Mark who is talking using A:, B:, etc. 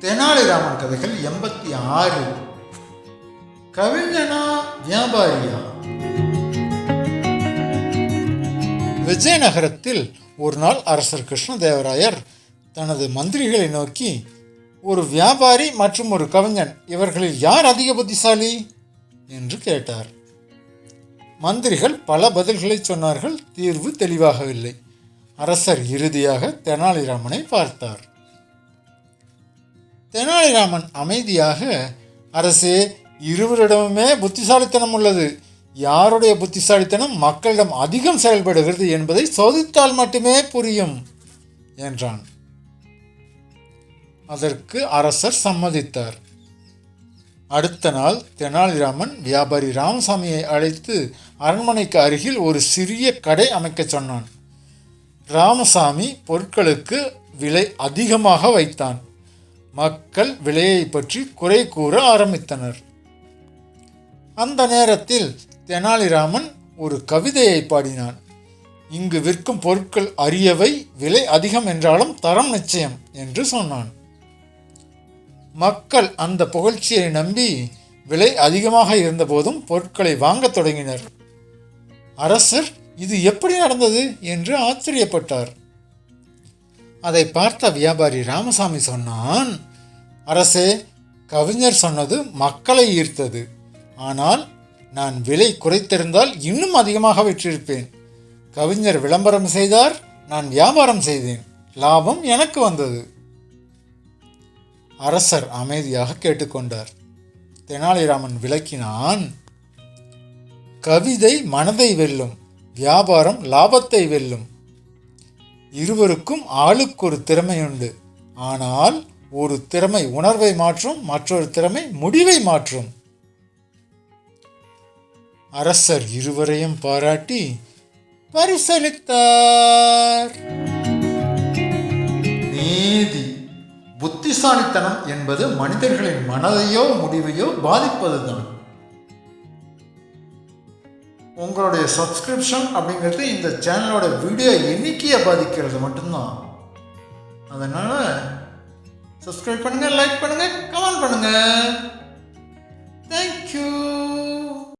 A: தெனாலிராமன் கதைகள் எண்பத்தி ஆறு. கவிஞனா வியாபாரியா? விஜயநகரத்தில் ஒரு நாள் அரசர் கிருஷ்ணதேவராயர் தனது மந்திரிகளை நோக்கி ஒரு வியாபாரி மற்றும் ஒரு கவிஞன் இவர்களில் யார் அதிக புத்திசாலி? என்று கேட்டார். மந்திரிகள் பல பதில்களை சொன்னார்கள் தீர்வு தெளிவாகவில்லை. அரசர் இறுதியாக தெனாலிராமனை பார்த்தார். தெனாலிராமன் அமைதியாக அரசே இருவரிடமுமே புத்திசாலித்தனம் உள்ளது. யாருடைய புத்திசாலித்தனம் மக்களிடம் அதிகம் செயல்படுகிறது என்பதை சோதித்தால் மட்டுமே புரியும் என்றான். அதற்கு அரசர் சம்மதித்தார். அடுத்த நாள் தெனாலிராமன் வியாபாரி ராமசாமியை அழைத்து அரண்மனைக்கு அருகில் ஒரு சிறிய கடை அமைக்கச் சொன்னான். ராமசாமி பொருட்களுக்கு விலை அதிகமாக வைத்தான். மக்கள் விலையை பற்றி குறை கூற ஆரம்பித்தனர். அந்த நேரத்தில் தெனாலிராமன் ஒரு கவிதையை பாடினான். இங்கு விற்கும் பொருட்கள் அரியவை விலை அதிகம் என்றாலும் தரம் நிச்சயம் என்று சொன்னான். மக்கள் அந்த புகழ்ச்சியை நம்பி விலை அதிகமாக இருந்தபோதும் பொருட்களை வாங்கத் தொடங்கினர். அரசர் இது எப்படி நடந்தது? என்று ஆச்சரியப்பட்டார். அதை பார்த்த வியாபாரி ராமசாமி சொன்னான் அரசே கவிஞர் சொன்னது மக்களை ஈர்த்தது. ஆனால் நான் விலை குறைத்திருந்தால் இன்னும் அதிகமாக விற்றிருப்பேன். கவிஞர் விளம்பரம் செய்தார் நான் வியாபாரம் செய்தேன். லாபம் எனக்கு வந்தது. அரசர் அமைதியாக கேட்டுக்கொண்டார் தெனாலிராமன் விளக்கினான் கவிதை மனதை வெல்லும் வியாபாரம் லாபத்தை வெல்லும். இருவருக்கும் ஆளுக்கு ஒரு திறமை உண்டு ஆனால் ஒரு திறமை உணர்வை மாற்றும் மற்றொரு திறமை முடிவை மாற்றும். அரசர் இருவரையும் பாராட்டி பரிசளித்தார். நீதி புத்திசாலித்தனம் என்பது மனிதர்களின் மனதையோ முடிவையோ பாதிப்பதுதான். உங்களுடைய சப்ஸ்கிரிப்ஷன் அப்படிங்கிறது இந்த சேனலோட வீடியோ எண்ணிக்கையை பாதிக்கிறது மட்டும்தான். அதனால் சப்ஸ்கிரைப் பண்ணுங்கள் லைக் பண்ணுங்கள் கமெண்ட் பண்ணுங்கள்